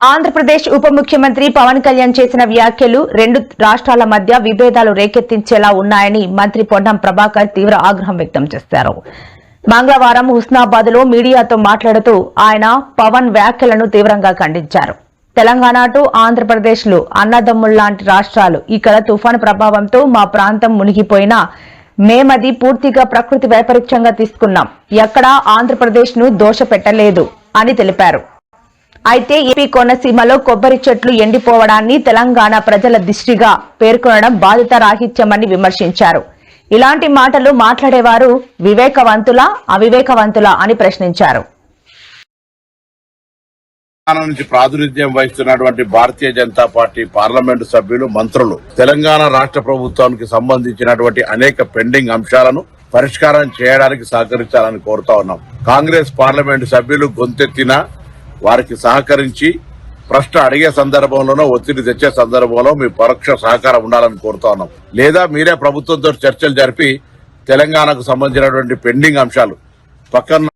ఆంధ్రప్రదేశ్ ఉప ముఖ్యమంత్రి పవన్ కళ్యాణ్ చేసిన వ్యాఖ్యలు రెండు రాష్ట్రాల మధ్య విభేదాలు రేకెత్తించేలా ఉన్నాయని మంత్రి పొన్నం ప్రభాకర్ తీవ్ర ఆగ్రహం వ్యక్తం చేశారు. మంగళవారం హుస్నాబాద్లో మీడియాతో మాట్లాడుతూ ఆయన పవన్ వ్యాఖ్యలను తీవ్రంగా ఖండించారు. తెలంగాణ టు ఆంధ్రప్రదేశ్లు అన్నదమ్ముళ్ళాంటి రాష్ట్రాలు ఇక్కడ తుఫాను ప్రభావంతో మా ప్రాంతం మునిగిపోయినా మేమది పూర్తిగా ప్రకృతి వైపరీత్యంగా తీసుకున్నాం. ఎక్కడా ఆంధ్రప్రదేశ్ను దోష పెట్టలేదు అని తెలిపారు. అయితే ఏపీ కోనసీమలో కొబ్బరి చెట్లు ఎండిపోవడాన్ని తెలంగాణ ప్రజల దిష్టిగా పేర్కొనడం బాధిత రాహిత్యమని విమర్శించారు. ఇలాంటి మాటలు మాట్లాడేవారు వివేకవంతులా అవివేకవంతులా అని ప్రశ్నించారు. నుంచి ప్రాతినిధ్యం వహిస్తున్నటువంటి భారతీయ జనతా పార్టీ పార్లమెంటు సభ్యులు మంత్రులు తెలంగాణ రాష్ట్ర ప్రభుత్వానికి సంబంధించినటువంటి అనేక పెండింగ్ అంశాలను పరిష్కారం చేయడానికి సహకరించాలని కోరుతా ఉన్నాం. కాంగ్రెస్ పార్లమెంటు సభ్యులు గొంతెత్తిన వారికి సహకరించి ప్రశ్న అడిగే సందర్భంలోనో ఒత్తిడి తెచ్చే సందర్భంలో మీ పరోక్ష సహకారం ఉండాలని కోరుతా ఉన్నాం. లేదా మీరే ప్రభుత్వంతో చర్చలు జరిపి తెలంగాణకు సంబంధించినటువంటి పెండింగ్ అంశాలు పక్కన